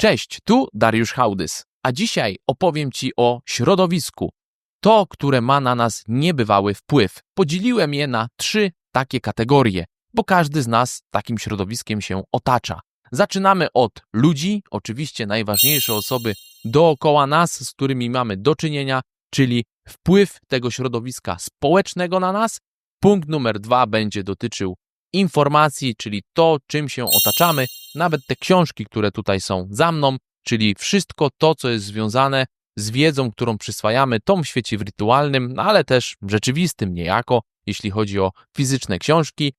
Cześć, tu Dariusz Hałdys, a dzisiaj opowiem Ci o środowisku. To, które ma na nas niebywały wpływ. Podzieliłem je na trzy takie kategorie, bo każdy z nas takim środowiskiem się otacza. Zaczynamy od ludzi, oczywiście najważniejsze osoby dookoła nas, z którymi mamy do czynienia, czyli wpływ tego środowiska społecznego na nas. Punkt numer dwa będzie dotyczył informacji, czyli to, czym się otaczamy, nawet te książki, które tutaj są za mną, czyli wszystko to, co jest związane z wiedzą, którą przyswajamy tą w świecie wirtualnym, no ale też rzeczywistym niejako, jeśli chodzi o fizyczne książki.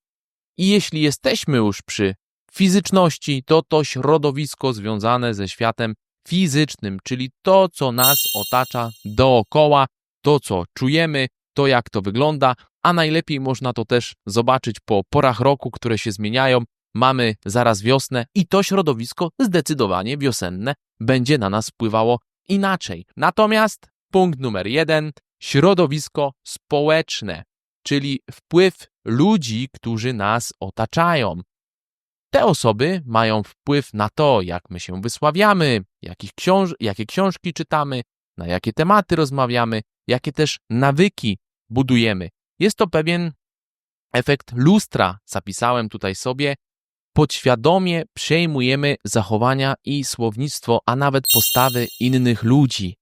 I jeśli jesteśmy już przy fizyczności, to to środowisko związane ze światem fizycznym, czyli to, co nas otacza dookoła, to, co czujemy, to, jak to wygląda, a najlepiej można to też zobaczyć po porach roku, które się zmieniają. Mamy zaraz wiosnę i to środowisko zdecydowanie wiosenne będzie na nas wpływało inaczej. Natomiast punkt numer jeden środowisko społeczne, czyli wpływ ludzi, którzy nas otaczają. Te osoby mają wpływ na to, jak my się wysławiamy, jakich książ jakie książki czytamy, na jakie tematy rozmawiamy, jakie też nawyki budujemy. Jest to pewien efekt lustra, zapisałem tutaj sobie. Podświadomie przejmujemy zachowania i słownictwo, a nawet postawy innych ludzi.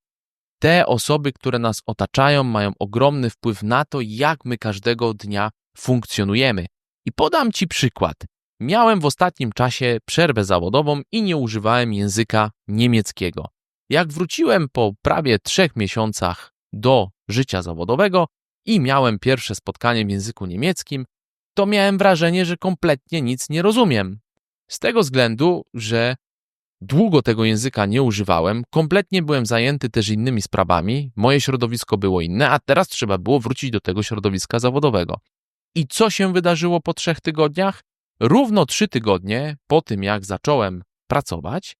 Te osoby, które nas otaczają, mają ogromny wpływ na to, jak my każdego dnia funkcjonujemy. I podam Ci przykład. Miałem w ostatnim czasie przerwę zawodową i nie używałem języka niemieckiego. Jak wróciłem po prawie trzech miesiącach do życia zawodowego i miałem pierwsze spotkanie w języku niemieckim, to miałem wrażenie, że kompletnie nic nie rozumiem. Z tego względu, że długo tego języka nie używałem, kompletnie byłem zajęty też innymi sprawami, moje środowisko było inne, a teraz trzeba było wrócić do tego środowiska zawodowego. I co się wydarzyło po trzech tygodniach? Równo trzy tygodnie po tym, jak zacząłem pracować,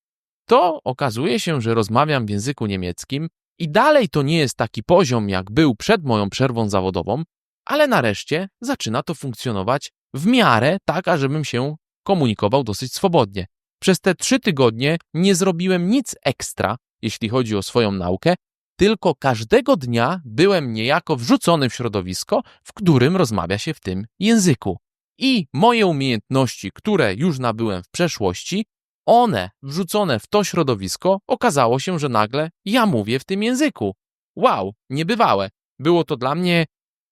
to okazuje się, że rozmawiam w języku niemieckim i dalej to nie jest taki poziom, jak był przed moją przerwą zawodową, ale nareszcie zaczyna to funkcjonować w miarę tak, ażebym się komunikował dosyć swobodnie. Przez te trzy tygodnie nie zrobiłem nic ekstra, jeśli chodzi o swoją naukę, tylko każdego dnia byłem niejako wrzucony w środowisko, w którym rozmawia się w tym języku. I moje umiejętności, które już nabyłem w przeszłości, one wrzucone w to środowisko, okazało się, że nagle ja mówię w tym języku. Wow, niebywałe. Było to dla mnie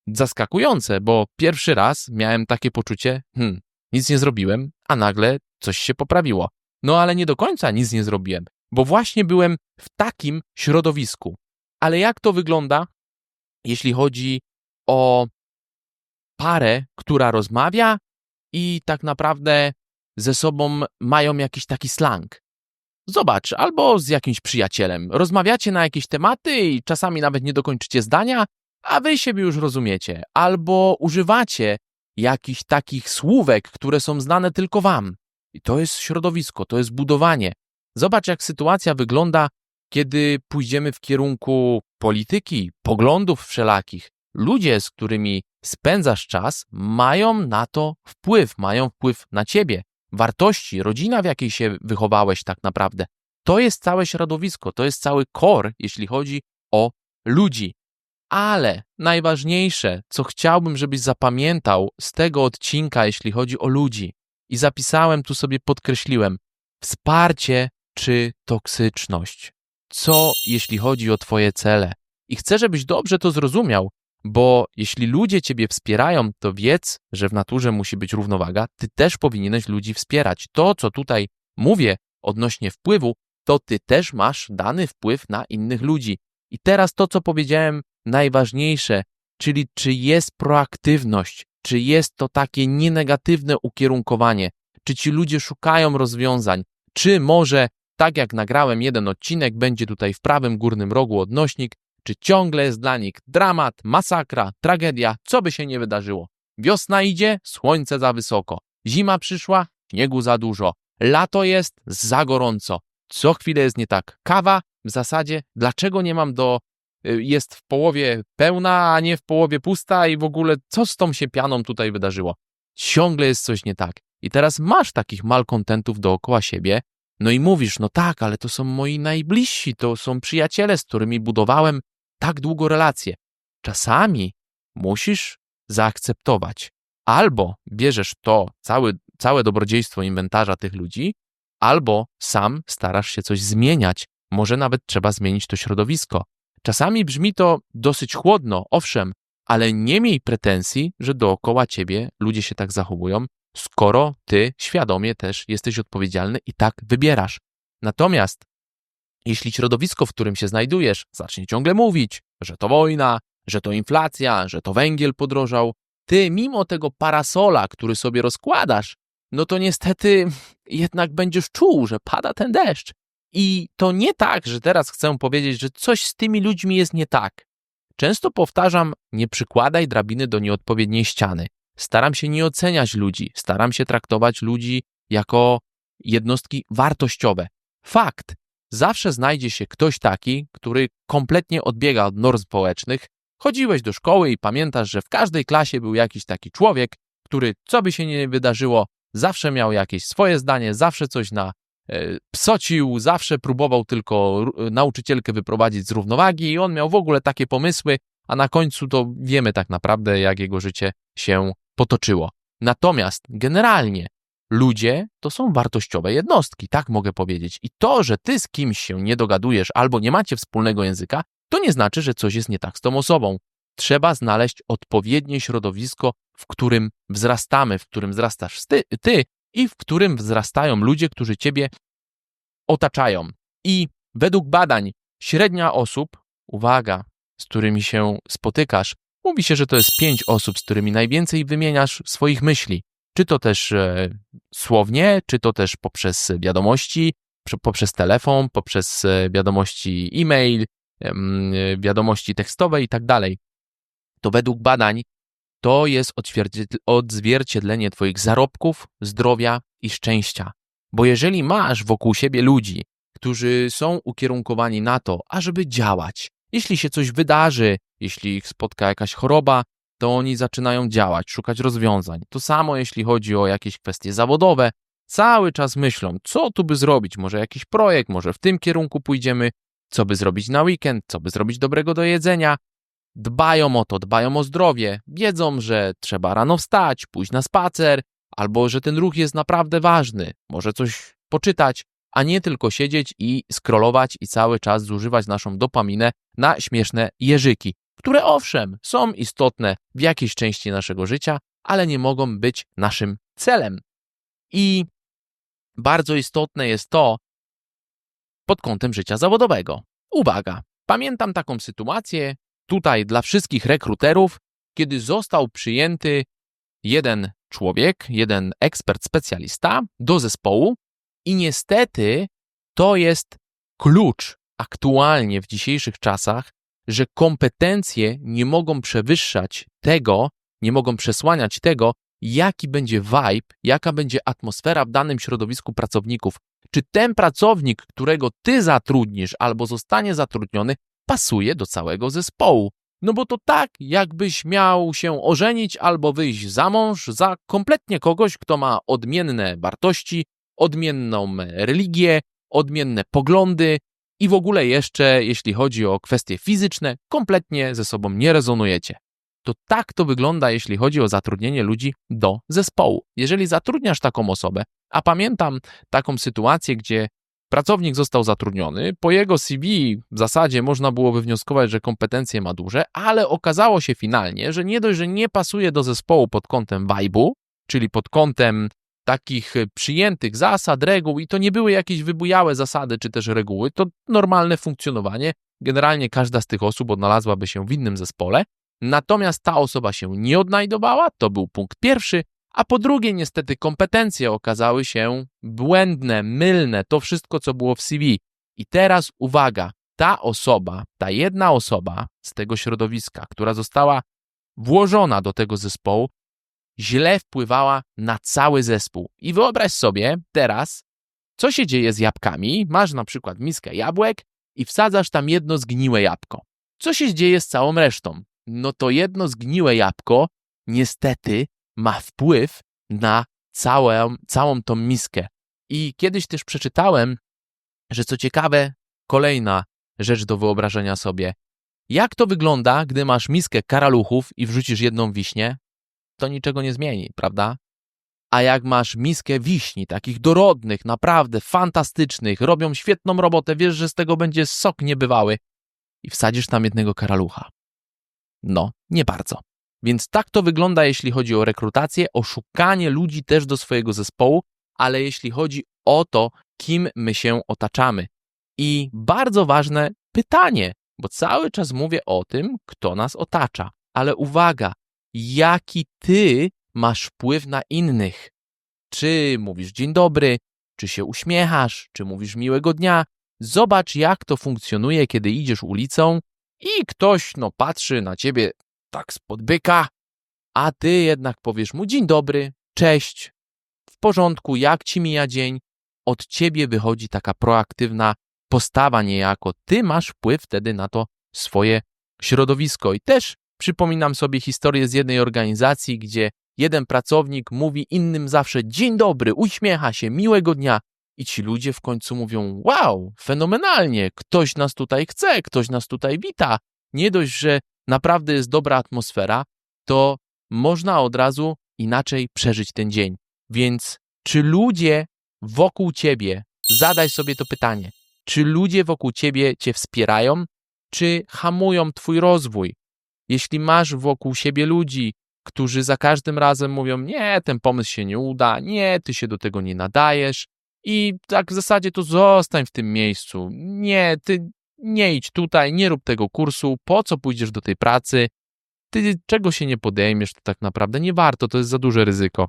zaskakujące, bo pierwszy raz miałem takie poczucie, hmm, nic nie zrobiłem, a nagle coś się poprawiło. No ale nie do końca nic nie zrobiłem, bo właśnie byłem w takim środowisku. Ale jak to wygląda, jeśli chodzi o parę, która rozmawia i tak naprawdę ze sobą mają jakiś taki slang. Zobacz, albo z jakimś przyjacielem. Rozmawiacie na jakieś tematy i czasami nawet nie dokończycie zdania, a wy siebie już rozumiecie. Albo używacie jakichś takich słówek, które są znane tylko wam. I to jest środowisko, to jest budowanie. Zobacz, jak sytuacja wygląda, kiedy pójdziemy w kierunku polityki, poglądów wszelakich. Ludzie, z którymi spędzasz czas, mają na to wpływ, mają wpływ na ciebie wartości, rodzina, w jakiej się wychowałeś tak naprawdę. To jest całe środowisko, to jest cały kor, jeśli chodzi o ludzi. Ale najważniejsze, co chciałbym, żebyś zapamiętał z tego odcinka, jeśli chodzi o ludzi, i zapisałem tu sobie, podkreśliłem, wsparcie czy toksyczność. Co jeśli chodzi o Twoje cele? I chcę, żebyś dobrze to zrozumiał, bo jeśli ludzie ciebie wspierają, to wiedz, że w naturze musi być równowaga. Ty też powinieneś ludzi wspierać. To, co tutaj mówię odnośnie wpływu, to ty też masz dany wpływ na innych ludzi. I teraz to, co powiedziałem, najważniejsze, czyli czy jest proaktywność, czy jest to takie nienegatywne ukierunkowanie, czy ci ludzie szukają rozwiązań, czy może, tak jak nagrałem jeden odcinek, będzie tutaj w prawym górnym rogu odnośnik, czy ciągle jest dla nich dramat, masakra, tragedia, co by się nie wydarzyło. Wiosna idzie, słońce za wysoko. Zima przyszła, śniegu za dużo. Lato jest za gorąco. Co chwilę jest nie tak. Kawa w zasadzie, dlaczego nie mam do. Y, jest w połowie pełna, a nie w połowie pusta, i w ogóle co z tą się pianą tutaj wydarzyło? Ciągle jest coś nie tak. I teraz masz takich malkontentów dookoła siebie, No i mówisz, no tak, ale to są moi najbliżsi, to są przyjaciele, z którymi budowałem tak długo relacje. Czasami musisz zaakceptować. Albo bierzesz to, cały, całe dobrodziejstwo inwentarza tych ludzi, albo sam starasz się coś zmieniać. Może nawet trzeba zmienić to środowisko. Czasami brzmi to dosyć chłodno, owszem, ale nie miej pretensji, że dookoła ciebie ludzie się tak zachowują, skoro ty świadomie też jesteś odpowiedzialny i tak wybierasz. Natomiast jeśli środowisko, w którym się znajdujesz, zacznie ciągle mówić, że to wojna, że to inflacja, że to węgiel podrożał, ty mimo tego parasola, który sobie rozkładasz, no to niestety jednak będziesz czuł, że pada ten deszcz. I to nie tak, że teraz chcę powiedzieć, że coś z tymi ludźmi jest nie tak. Często powtarzam, nie przykładaj drabiny do nieodpowiedniej ściany. Staram się nie oceniać ludzi, staram się traktować ludzi jako jednostki wartościowe. Fakt, zawsze znajdzie się ktoś taki, który kompletnie odbiega od norm społecznych. Chodziłeś do szkoły i pamiętasz, że w każdej klasie był jakiś taki człowiek, który, co by się nie wydarzyło, zawsze miał jakieś swoje zdanie, zawsze coś na psocił, zawsze próbował tylko nauczycielkę wyprowadzić z równowagi i on miał w ogóle takie pomysły, a na końcu to wiemy tak naprawdę, jak jego życie się potoczyło. Natomiast generalnie ludzie to są wartościowe jednostki, tak mogę powiedzieć. I to, że ty z kimś się nie dogadujesz albo nie macie wspólnego języka, to nie znaczy, że coś jest nie tak z tą osobą. Trzeba znaleźć odpowiednie środowisko, w którym wzrastamy, w którym wzrastasz ty, i w którym wzrastają ludzie, którzy ciebie otaczają. I według badań średnia osób, uwaga, z którymi się spotykasz, mówi się, że to jest pięć osób, z którymi najwięcej wymieniasz swoich myśli. Czy to też e, słownie, czy to też poprzez wiadomości, poprzez telefon, poprzez e, wiadomości e-mail, wiadomości tekstowe i tak dalej. To według badań to jest odzwierciedlenie Twoich zarobków, zdrowia i szczęścia. Bo jeżeli masz wokół siebie ludzi, którzy są ukierunkowani na to, ażeby działać, jeśli się coś wydarzy, jeśli ich spotka jakaś choroba, to oni zaczynają działać, szukać rozwiązań. To samo jeśli chodzi o jakieś kwestie zawodowe, cały czas myślą, co tu by zrobić, może jakiś projekt, może w tym kierunku pójdziemy, co by zrobić na weekend, co by zrobić dobrego do jedzenia. Dbają o to, dbają o zdrowie, wiedzą, że trzeba rano wstać, pójść na spacer, albo że ten ruch jest naprawdę ważny, może coś poczytać, a nie tylko siedzieć i scrollować i cały czas zużywać naszą dopaminę na śmieszne jeżyki, które owszem są istotne w jakiejś części naszego życia, ale nie mogą być naszym celem. I bardzo istotne jest to pod kątem życia zawodowego. Uwaga, pamiętam taką sytuację tutaj dla wszystkich rekruterów, kiedy został przyjęty jeden człowiek, jeden ekspert specjalista do zespołu, i niestety to jest klucz aktualnie w dzisiejszych czasach, że kompetencje nie mogą przewyższać tego, nie mogą przesłaniać tego, jaki będzie vibe, jaka będzie atmosfera w danym środowisku pracowników. Czy ten pracownik, którego ty zatrudnisz albo zostanie zatrudniony, pasuje do całego zespołu. No bo to tak, jakbyś miał się ożenić albo wyjść za mąż za kompletnie kogoś, kto ma odmienne wartości, odmienną religię, odmienne poglądy i w ogóle jeszcze, jeśli chodzi o kwestie fizyczne, kompletnie ze sobą nie rezonujecie. To tak to wygląda, jeśli chodzi o zatrudnienie ludzi do zespołu. Jeżeli zatrudniasz taką osobę, a pamiętam taką sytuację, gdzie pracownik został zatrudniony, po jego CV w zasadzie można było wywnioskować, że kompetencje ma duże, ale okazało się finalnie, że nie dość, że nie pasuje do zespołu pod kątem vibe'u, czyli pod kątem takich przyjętych zasad, reguł i to nie były jakieś wybujałe zasady czy też reguły, to normalne funkcjonowanie. Generalnie każda z tych osób odnalazłaby się w innym zespole, natomiast ta osoba się nie odnajdowała, to był punkt pierwszy, a po drugie niestety kompetencje okazały się błędne, mylne, to wszystko co było w CV. I teraz uwaga, ta osoba, ta jedna osoba z tego środowiska, która została włożona do tego zespołu, źle wpływała na cały zespół. I wyobraź sobie teraz, co się dzieje z jabłkami. Masz na przykład miskę jabłek i wsadzasz tam jedno zgniłe jabłko. Co się dzieje z całą resztą? No to jedno zgniłe jabłko niestety ma wpływ na całą, całą tą miskę. I kiedyś też przeczytałem, że co ciekawe, kolejna rzecz do wyobrażenia sobie. Jak to wygląda, gdy masz miskę karaluchów i wrzucisz jedną wiśnię? To niczego nie zmieni, prawda? A jak masz miskę wiśni, takich dorodnych, naprawdę fantastycznych, robią świetną robotę, wiesz, że z tego będzie sok niebywały i wsadzisz tam jednego karalucha. No, nie bardzo. Więc tak to wygląda, jeśli chodzi o rekrutację, o szukanie ludzi też do swojego zespołu, ale jeśli chodzi o to, kim my się otaczamy. I bardzo ważne pytanie, bo cały czas mówię o tym, kto nas otacza. Ale uwaga, jaki ty masz wpływ na innych? Czy mówisz dzień dobry, czy się uśmiechasz, czy mówisz miłego dnia? Zobacz, jak to funkcjonuje, kiedy idziesz ulicą i ktoś no, patrzy na ciebie tak spod byka, a ty jednak powiesz mu dzień dobry, cześć, w porządku, jak ci mija dzień? Od ciebie wychodzi taka proaktywna postawa niejako. Ty masz wpływ wtedy na to swoje środowisko. I też przypominam sobie historię z jednej organizacji, gdzie jeden pracownik mówi innym zawsze dzień dobry, uśmiecha się, miłego dnia. I ci ludzie w końcu mówią: Wow, fenomenalnie, ktoś nas tutaj chce, ktoś nas tutaj wita. Nie dość, że naprawdę jest dobra atmosfera, to można od razu inaczej przeżyć ten dzień. Więc czy ludzie wokół ciebie, zadaj sobie to pytanie, czy ludzie wokół ciebie cię wspierają, czy hamują twój rozwój? Jeśli masz wokół siebie ludzi, którzy za każdym razem mówią: Nie, ten pomysł się nie uda, nie, ty się do tego nie nadajesz, i tak w zasadzie to zostań w tym miejscu. Nie, ty nie idź tutaj, nie rób tego kursu, po co pójdziesz do tej pracy? Ty czego się nie podejmiesz, to tak naprawdę nie warto, to jest za duże ryzyko.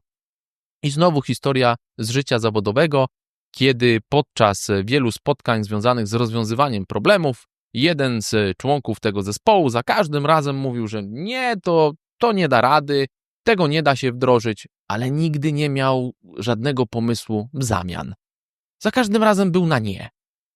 I znowu historia z życia zawodowego, kiedy podczas wielu spotkań związanych z rozwiązywaniem problemów, jeden z członków tego zespołu za każdym razem mówił, że nie, to, to nie da rady, tego nie da się wdrożyć, ale nigdy nie miał żadnego pomysłu w zamian. Za każdym razem był na nie.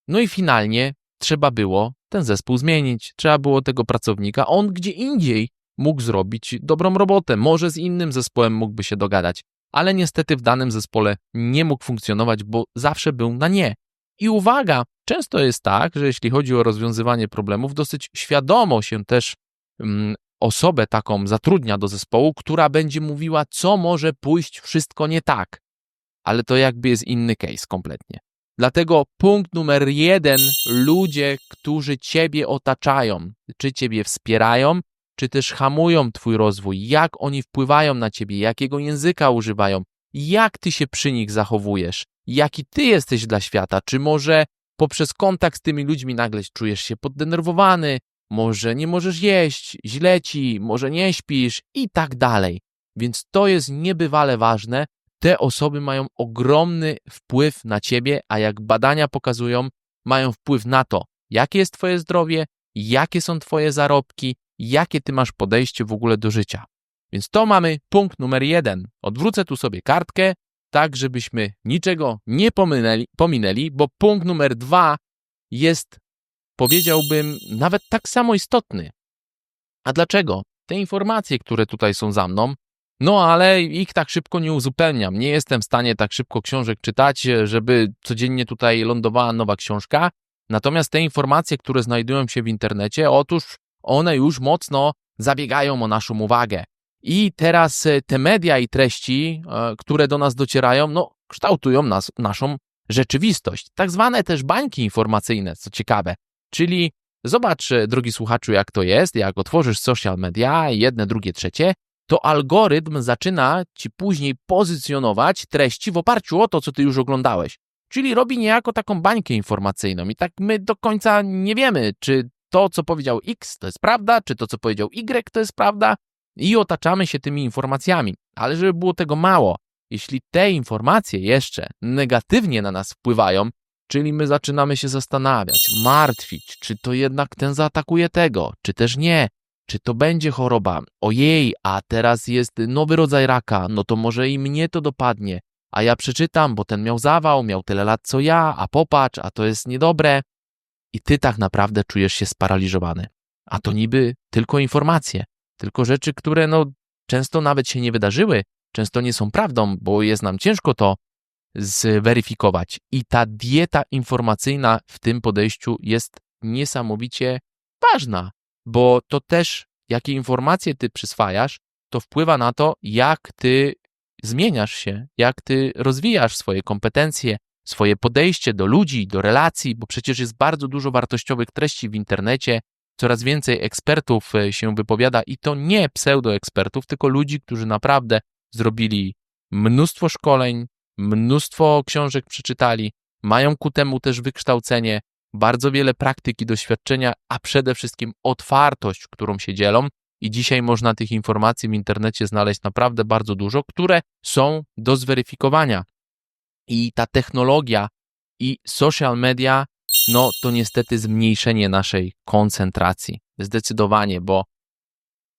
No i finalnie trzeba było ten zespół zmienić, trzeba było tego pracownika, on gdzie indziej mógł zrobić dobrą robotę, może z innym zespołem mógłby się dogadać, ale niestety w danym zespole nie mógł funkcjonować, bo zawsze był na nie. I uwaga, często jest tak, że jeśli chodzi o rozwiązywanie problemów, dosyć świadomo się też mm, osobę taką zatrudnia do zespołu, która będzie mówiła, co może pójść wszystko nie tak. Ale to jakby jest inny case kompletnie. Dlatego punkt numer jeden: ludzie, którzy ciebie otaczają, czy ciebie wspierają, czy też hamują Twój rozwój, jak oni wpływają na Ciebie, jakiego języka używają, jak Ty się przy nich zachowujesz, jaki Ty jesteś dla świata, czy może poprzez kontakt z tymi ludźmi nagle czujesz się poddenerwowany, może nie możesz jeść, źle ci, może nie śpisz i tak dalej. Więc to jest niebywale ważne. Te osoby mają ogromny wpływ na ciebie, a jak badania pokazują, mają wpływ na to, jakie jest Twoje zdrowie, jakie są Twoje zarobki, jakie ty masz podejście w ogóle do życia. Więc to mamy punkt numer jeden. Odwrócę tu sobie kartkę, tak żebyśmy niczego nie pominęli, pominęli bo punkt numer dwa jest, powiedziałbym, nawet tak samo istotny. A dlaczego? Te informacje, które tutaj są za mną, no ale ich tak szybko nie uzupełniam. Nie jestem w stanie tak szybko książek czytać, żeby codziennie tutaj lądowała nowa książka. Natomiast te informacje, które znajdują się w internecie, otóż one już mocno zabiegają o naszą uwagę. I teraz e, te media i treści, e, które do nas docierają, no, kształtują nas, naszą rzeczywistość. Tak zwane też bańki informacyjne, co ciekawe. Czyli zobacz, e, drogi słuchaczu, jak to jest, jak otworzysz social media, jedne, drugie, trzecie, to algorytm zaczyna ci później pozycjonować treści w oparciu o to, co ty już oglądałeś. Czyli robi niejako taką bańkę informacyjną i tak my do końca nie wiemy, czy to, co powiedział X, to jest prawda, czy to, co powiedział Y, to jest prawda, i otaczamy się tymi informacjami. Ale żeby było tego mało, jeśli te informacje jeszcze negatywnie na nas wpływają, czyli my zaczynamy się zastanawiać, martwić, czy to jednak ten zaatakuje tego, czy też nie, czy to będzie choroba, ojej, a teraz jest nowy rodzaj raka, no to może i mnie to dopadnie, a ja przeczytam, bo ten miał zawał, miał tyle lat co ja, a popatrz, a to jest niedobre. I ty tak naprawdę czujesz się sparaliżowany. A to niby tylko informacje, tylko rzeczy, które no często nawet się nie wydarzyły, często nie są prawdą, bo jest nam ciężko to zweryfikować. I ta dieta informacyjna w tym podejściu jest niesamowicie ważna, bo to też, jakie informacje ty przyswajasz, to wpływa na to, jak ty zmieniasz się, jak ty rozwijasz swoje kompetencje, swoje podejście do ludzi, do relacji, bo przecież jest bardzo dużo wartościowych treści w internecie, coraz więcej ekspertów e, się wypowiada i to nie pseudoekspertów, tylko ludzi, którzy naprawdę zrobili mnóstwo szkoleń, mnóstwo książek przeczytali, mają ku temu też wykształcenie, bardzo wiele praktyki, doświadczenia, a przede wszystkim otwartość, którą się dzielą. I dzisiaj można tych informacji w internecie znaleźć naprawdę bardzo dużo, które są do zweryfikowania. I ta technologia i social media, no to niestety zmniejszenie naszej koncentracji. Zdecydowanie, bo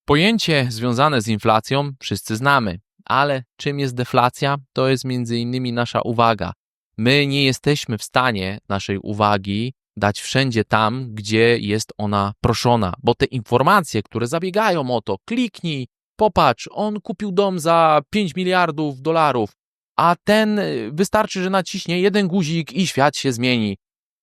pojęcie związane z inflacją wszyscy znamy, ale czym jest deflacja? To jest między innymi nasza uwaga. My nie jesteśmy w stanie naszej uwagi dać wszędzie tam, gdzie jest ona proszona, bo te informacje, które zabiegają o to, kliknij, popatrz, on kupił dom za 5 miliardów dolarów, a ten y, wystarczy, że naciśnie jeden guzik i świat się zmieni.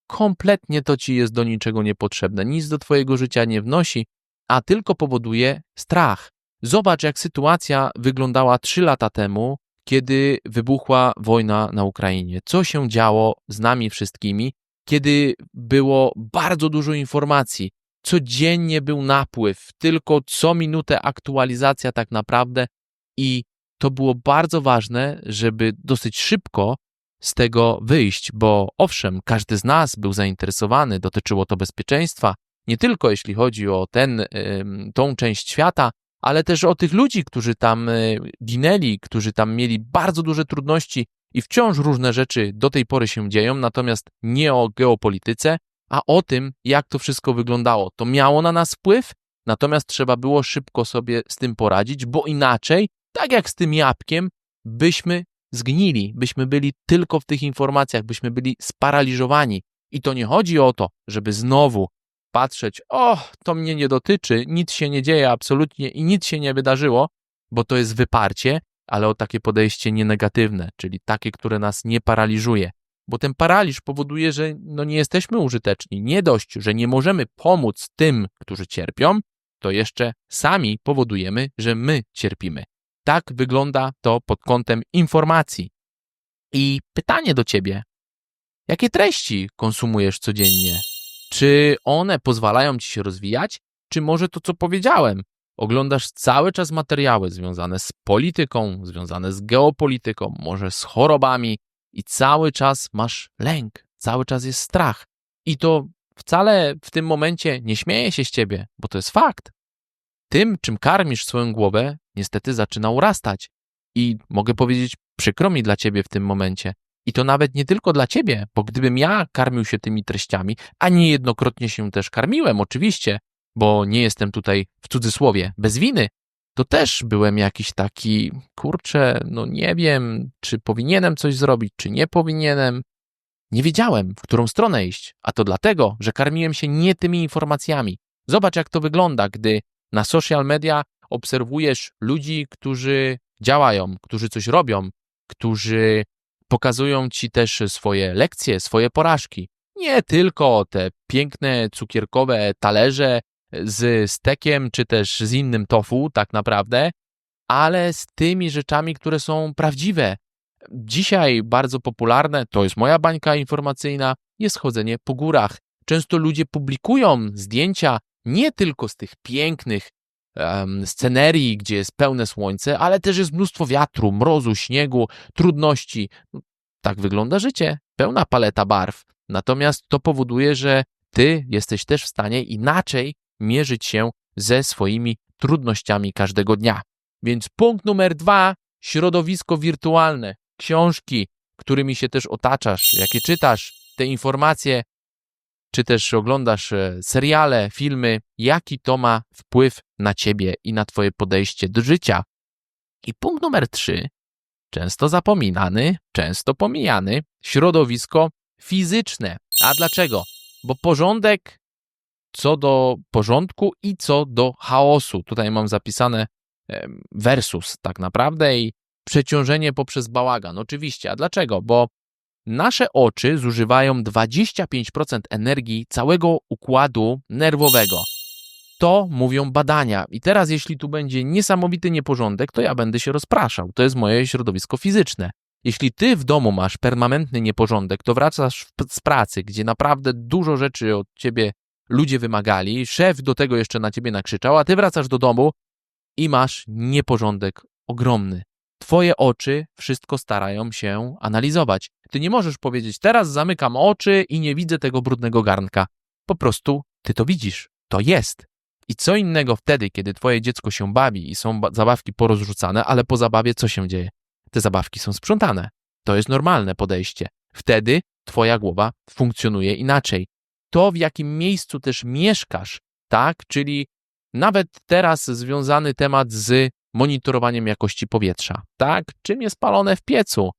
Kompletnie to ci jest do niczego niepotrzebne, nic do twojego życia nie wnosi, a tylko powoduje strach. Zobacz, jak sytuacja wyglądała 3 lata temu, kiedy wybuchła wojna na Ukrainie. Co się działo z nami wszystkimi, kiedy było bardzo dużo informacji, codziennie był napływ, tylko co minutę aktualizacja tak naprawdę i to było bardzo ważne, żeby dosyć szybko z tego wyjść, bo owszem, każdy z nas był zainteresowany, dotyczyło to bezpieczeństwa, nie tylko jeśli chodzi o ten, tą część świata, ale też o tych ludzi, którzy tam e, ginęli, którzy tam mieli bardzo duże trudności i wciąż różne rzeczy do tej pory się dzieją, natomiast nie o geopolityce, a o tym, jak to wszystko wyglądało. To miało na nas wpływ, natomiast trzeba było szybko sobie z tym poradzić, bo inaczej, tak jak z tym jabłkiem, byśmy zgnili, byśmy byli tylko w tych informacjach, byśmy byli sparaliżowani. I to nie chodzi o to, żeby znowu patrzeć, o, to mnie nie dotyczy, nic się nie dzieje absolutnie i nic się nie wydarzyło, bo to jest wyparcie, ale o takie podejście nienegatywne, czyli takie, które nas nie paraliżuje. Bo ten paraliż powoduje, że no nie jesteśmy użyteczni. Nie dość, że nie możemy pomóc tym, którzy cierpią, to jeszcze sami powodujemy, że my cierpimy. Tak wygląda to pod kątem informacji. I pytanie do ciebie: jakie treści konsumujesz codziennie? Czy one pozwalają ci się rozwijać? Czy może to, co powiedziałem, oglądasz cały czas materiały związane z polityką, związane z geopolityką, może z chorobami i cały czas masz lęk, cały czas jest strach. I to wcale w tym momencie nie śmieje się z ciebie, bo to jest fakt. Tym, czym karmisz swoją głowę, niestety zaczyna urastać. I mogę powiedzieć, przykro mi dla ciebie w tym momencie. I to nawet nie tylko dla ciebie, bo gdybym ja karmił się tymi treściami, a niejednokrotnie się też karmiłem, oczywiście, bo nie jestem tutaj w cudzysłowie bez winy, to też byłem jakiś taki, kurczę, no nie wiem, czy powinienem coś zrobić, czy nie powinienem. Nie wiedziałem, w którą stronę iść, a to dlatego, że karmiłem się nie tymi informacjami. Zobacz, jak to wygląda, gdy na social media obserwujesz ludzi, którzy działają, którzy coś robią, którzy pokazują ci też swoje lekcje, swoje porażki. Nie tylko te piękne cukierkowe talerze z stekiem czy też z innym tofu, tak naprawdę, ale z tymi rzeczami, które są prawdziwe. Dzisiaj bardzo popularne, to jest moja bańka informacyjna, jest chodzenie po górach. Często ludzie publikują zdjęcia nie tylko z tych pięknych um, scenerii, gdzie jest pełne słońce, ale też jest mnóstwo wiatru, mrozu, śniegu, trudności. No, tak wygląda życie, pełna paleta barw. Natomiast to powoduje, że ty jesteś też w stanie inaczej mierzyć się ze swoimi trudnościami każdego dnia. Więc punkt numer dwa, środowisko wirtualne, książki, którymi się też otaczasz, jakie czytasz, te informacje, czy też oglądasz e, seriale, filmy, jaki to ma wpływ na ciebie i na twoje podejście do życia. I punkt numer trzy, często zapominany, często pomijany, środowisko fizyczne. A dlaczego? Bo porządek co do porządku i co do chaosu. Tutaj mam zapisane versus tak naprawdę i przeciążenie poprzez bałagan. Oczywiście. A dlaczego? Bo nasze oczy zużywają 25% energii całego układu nerwowego. To mówią badania. I teraz, jeśli tu będzie niesamowity nieporządek, to ja będę się rozpraszał. To jest moje środowisko fizyczne. Jeśli ty w domu masz permanentny nieporządek, to wracasz z pracy, gdzie naprawdę dużo rzeczy od ciebie ludzie wymagali, szef do tego jeszcze na ciebie nakrzyczał, a ty wracasz do domu i masz nieporządek ogromny. Twoje oczy wszystko starają się analizować. Ty nie możesz powiedzieć, teraz zamykam oczy i nie widzę tego brudnego garnka. Po prostu ty to widzisz. To jest. I co innego wtedy, kiedy twoje dziecko się bawi i są zabawki porozrzucane, ale po zabawie co się dzieje? Te zabawki są sprzątane. To jest normalne podejście. Wtedy twoja głowa funkcjonuje inaczej. To, w jakim miejscu też mieszkasz, tak? Czyli nawet teraz związany temat z monitorowaniem jakości powietrza, tak? Czym jest palone w piecu?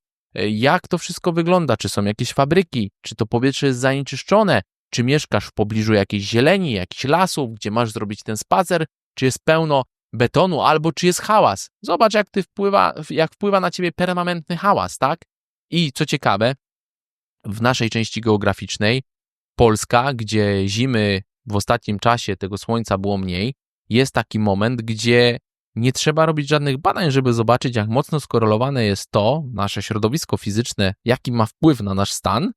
Jak to wszystko wygląda? Czy są jakieś fabryki? Czy to powietrze jest zanieczyszczone? Czy mieszkasz w pobliżu jakiejś zieleni, jakichś lasów, gdzie masz zrobić ten spacer? Czy jest pełno betonu, albo czy jest hałas? Zobacz, jak, ty wpływa, jak wpływa na ciebie permanentny hałas, tak? I co ciekawe, w naszej części geograficznej Polska, gdzie zimy w ostatnim czasie tego słońca było mniej, jest taki moment, gdzie nie trzeba robić żadnych badań, żeby zobaczyć, jak mocno skorelowane jest to, nasze środowisko fizyczne, jaki ma wpływ na nasz stan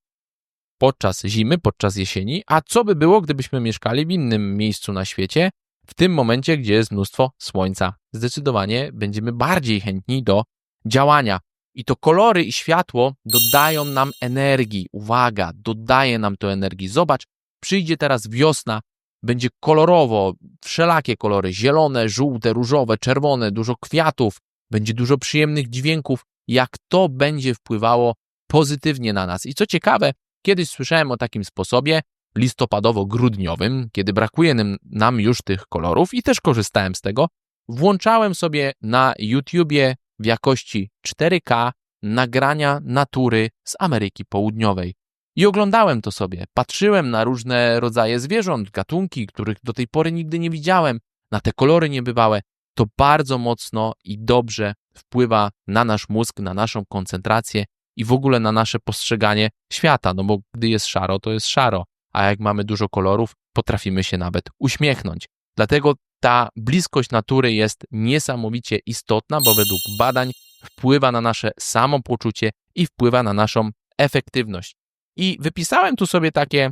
podczas zimy, podczas jesieni, a co by było, gdybyśmy mieszkali w innym miejscu na świecie, w tym momencie, gdzie jest mnóstwo słońca. Zdecydowanie będziemy bardziej chętni do działania. I to kolory i światło dodają nam energii. Uwaga, dodaje nam to energii. Zobacz, przyjdzie teraz wiosna, będzie kolorowo, wszelakie kolory, zielone, żółte, różowe, czerwone, dużo kwiatów, będzie dużo przyjemnych dźwięków, jak to będzie wpływało pozytywnie na nas. I co ciekawe, kiedyś słyszałem o takim sposobie listopadowo-grudniowym, kiedy brakuje nam już tych kolorów i też korzystałem z tego, włączałem sobie na YouTubie w jakości 4K nagrania natury z Ameryki Południowej. I oglądałem to sobie, patrzyłem na różne rodzaje zwierząt, gatunki, których do tej pory nigdy nie widziałem, na te kolory niebywałe. To bardzo mocno i dobrze wpływa na nasz mózg, na naszą koncentrację i w ogóle na nasze postrzeganie świata, no bo gdy jest szaro, to jest szaro, a jak mamy dużo kolorów, potrafimy się nawet uśmiechnąć. Dlatego ta bliskość natury jest niesamowicie istotna, bo według badań wpływa na nasze samopoczucie i wpływa na naszą efektywność. I wypisałem tu sobie takie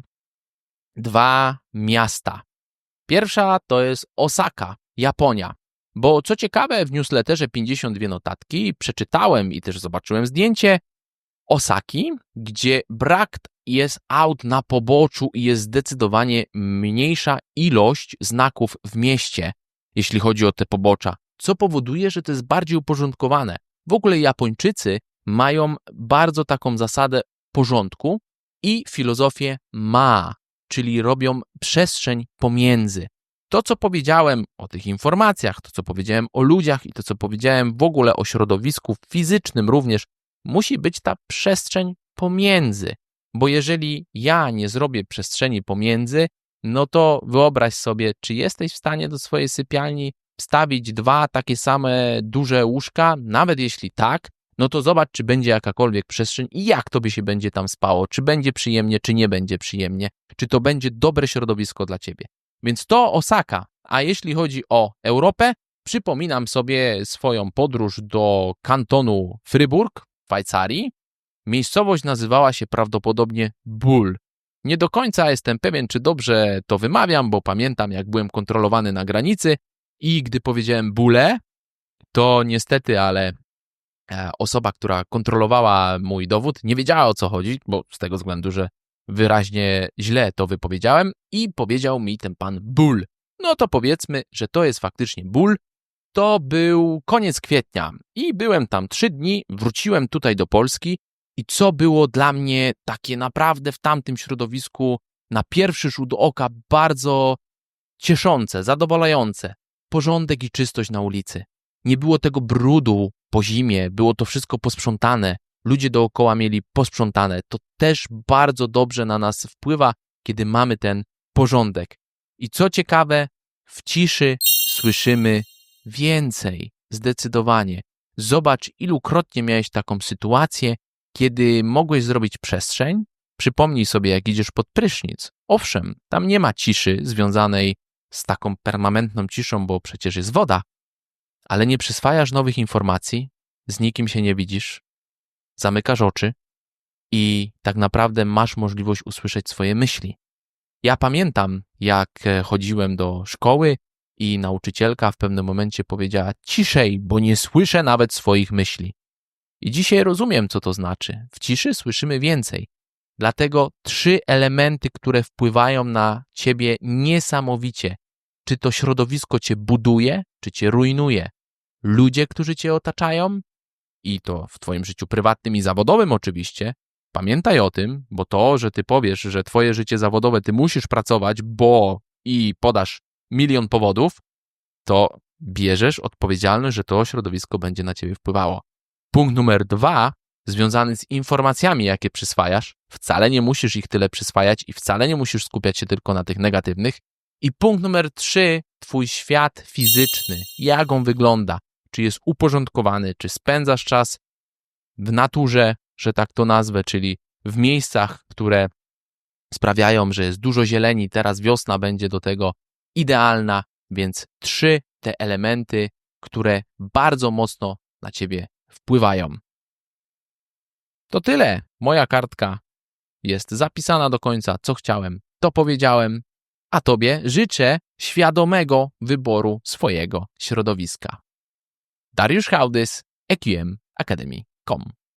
dwa miasta. Pierwsza to jest Osaka, Japonia. Bo co ciekawe, w newsletterze 52 notatki przeczytałem i też zobaczyłem zdjęcie Osaki, gdzie brak jest aut na poboczu i jest zdecydowanie mniejsza ilość znaków w mieście, jeśli chodzi o te pobocza, co powoduje, że to jest bardziej uporządkowane. W ogóle Japończycy mają bardzo taką zasadę porządku i filozofię ma, czyli robią przestrzeń pomiędzy. To, co powiedziałem o tych informacjach, to, co powiedziałem o ludziach i to, co powiedziałem w ogóle o środowisku fizycznym również, musi być ta przestrzeń pomiędzy. Bo jeżeli ja nie zrobię przestrzeni pomiędzy, no to wyobraź sobie, czy jesteś w stanie do swojej sypialni wstawić dwa takie same duże łóżka? Nawet jeśli tak, no to zobacz, czy będzie jakakolwiek przestrzeń i jak tobie się będzie tam spało, czy będzie przyjemnie, czy nie będzie przyjemnie, czy to będzie dobre środowisko dla ciebie. Więc to Osaka. A jeśli chodzi o Europę, przypominam sobie swoją podróż do kantonu Fryburg w Szwajcarii, Miejscowość nazywała się prawdopodobnie Bull. Nie do końca jestem pewien, czy dobrze to wymawiam, bo pamiętam, jak byłem kontrolowany na granicy i gdy powiedziałem Bule, to niestety, ale e, osoba, która kontrolowała mój dowód, nie wiedziała o co chodzi, bo z tego względu, że wyraźnie źle to wypowiedziałem i powiedział mi ten pan ból. No to powiedzmy, że to jest faktycznie ból. To był koniec kwietnia i byłem tam trzy dni, wróciłem tutaj do Polski i co było dla mnie takie naprawdę w tamtym środowisku na pierwszy rzut oka bardzo cieszące, zadowalające. Porządek i czystość na ulicy. Nie było tego brudu po zimie, było to wszystko posprzątane. Ludzie dookoła mieli posprzątane. To też bardzo dobrze na nas wpływa, kiedy mamy ten porządek. I co ciekawe, w ciszy słyszymy więcej, zdecydowanie. Zobacz, ilukrotnie miałeś taką sytuację, kiedy mogłeś zrobić przestrzeń. Przypomnij sobie, jak idziesz pod prysznic. Owszem, tam nie ma ciszy związanej z taką permanentną ciszą, bo przecież jest woda, ale nie przyswajasz nowych informacji, z nikim się nie widzisz, zamykasz oczy i tak naprawdę masz możliwość usłyszeć swoje myśli. Ja pamiętam, jak e, chodziłem do szkoły i nauczycielka w pewnym momencie powiedziała: Ciszej, bo nie słyszę nawet swoich myśli. I dzisiaj rozumiem, co to znaczy. W ciszy słyszymy więcej. Dlatego trzy elementy, które wpływają na ciebie niesamowicie. Czy to środowisko cię buduje, czy cię rujnuje. Ludzie, którzy cię otaczają, i to w twoim życiu prywatnym i zawodowym oczywiście, pamiętaj o tym, bo to, że ty powiesz, że twoje życie zawodowe ty musisz pracować, bo i podasz milion powodów, to bierzesz odpowiedzialność, że to środowisko będzie na ciebie wpływało. Punkt numer dwa, związany z informacjami, jakie przyswajasz. Wcale nie musisz ich tyle przyswajać i wcale nie musisz skupiać się tylko na tych negatywnych. I punkt numer trzy, twój świat fizyczny. Jak on wygląda? Czy jest uporządkowany? Czy spędzasz czas w naturze, że tak to nazwę, czyli w miejscach, które sprawiają, że jest dużo zieleni. Teraz wiosna będzie do tego idealna, więc trzy te elementy, które bardzo mocno na ciebie wpływają. To tyle. Moja kartka jest zapisana do końca. Co chciałem, to powiedziałem. A tobie życzę świadomego wyboru swojego środowiska. Dariusz Hałdys, EQM Academy.com